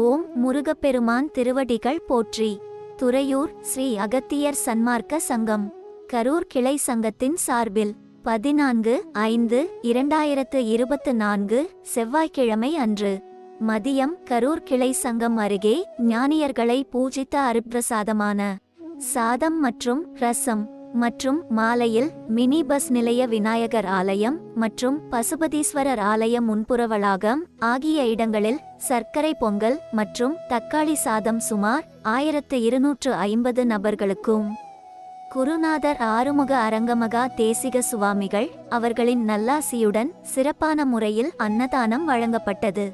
ஓம் முருகப்பெருமான் திருவடிகள் போற்றி. துறையூர் ஸ்ரீ அகத்தியர் சன்மார்க்க சங்கம். கரூர் கிளை சங்கத்தின் சார்பில் பதினான்கு ஐந்து இரண்டாயிரத்து இருபத்து நான்கு செவ்வாய்க்கிழமை அன்று மதியம் கரூர் கிளை சங்கம் அருகே ஞானியர்களை பூஜித்த அருப்பிரசாதமான சாதம் மற்றும் ரசம் மற்றும் மாலையில் மினி பஸ் நிலைய விநாயகர் ஆலயம் மற்றும் பசுபதீஸ்வரர் ஆலயம் முன்புறவளாகம் ஆகிய இடங்களில் சர்க்கரை பொங்கல் மற்றும் தக்காளி சாதம் சுமார் ஆயிரத்து இருநூற்று ஐம்பது நபர்களுக்கும். குருநாதர் ஆறுமுக அரங்கமகா தேசிக சுவாமிகள் அவர்களின் நல்லாசியுடன் சிறப்பான முறையில் அன்னதானம் வழங்கப்பட்டது.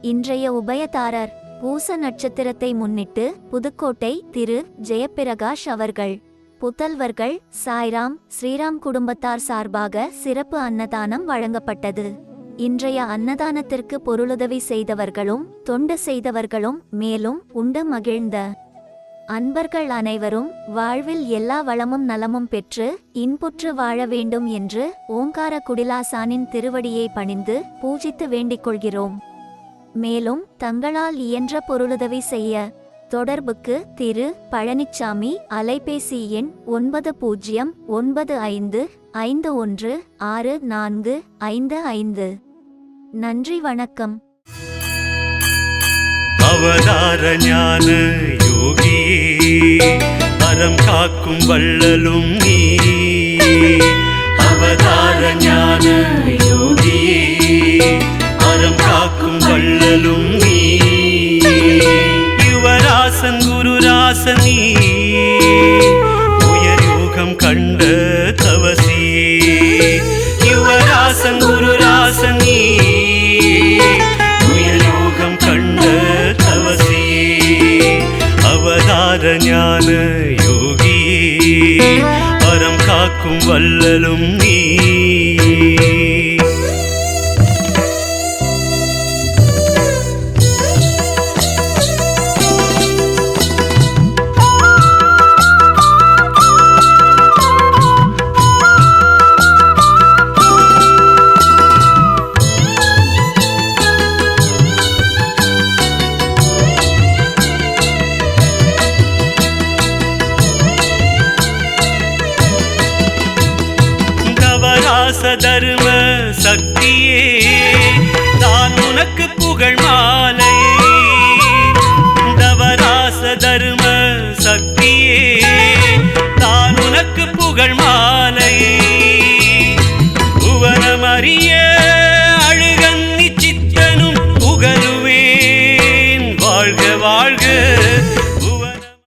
இன்றைய உபயதாரர் பூச நட்சத்திரத்தை முன்னிட்டு புதுக்கோட்டை திரு. ஜெயப்பிரகாஷ் அவர்கள். புத்தல்வர்கள் சாய்ராம் ஸ்ரீராம் குடும்பத்தார் சார்பாக சிறப்பு அன்னதானம் வழங்கப்பட்டது. இன்றைய அன்னதானத்திற்கு பொருளுதவி செய்தவர்களும் தொண்டு செய்தவர்களும் மேலும் உண்டு மகிழ்ந்த அன்பர்கள் அனைவரும் வாழ்வில் எல்லா வளமும் நலமும் பெற்று இன்புற்று வாழ வேண்டும் என்று ஓங்கார குடிலாசானின் திருவடியை பணிந்து பூஜித்து வேண்டிக் கொள்கிறோம். மேலும் தங்களால் இயன்ற பொருளுதவி செய்ய தொடர்புக்கு திரு. பழனிச்சாமி அலைபேசி எண் ஒன்பது பூஜ்ஜியம் ஒன்பது ஐந்து ஐந்து ஒன்று ஆறு நான்கு ஐந்து ஐந்து. நன்றி வணக்கம். அவதார ஞான யோகி அறம் காக்கும் வள்ளலும் நீ. அவதார ஞான குருராசன் உயர்யோகம் கண்ட தவசி. யுவராசன் குருராசன். நீ உயர்யோகம் கண்ட தவசி. அவதார ஞான யோகி அறம் காக்கும் வல்லலும் நீ. தர்ம சக்தியே நான் உனக்கு புகழ் மாலையே. தவராச தர்ம சக்தியே நான் உனக்கு புகழ் மாலையே.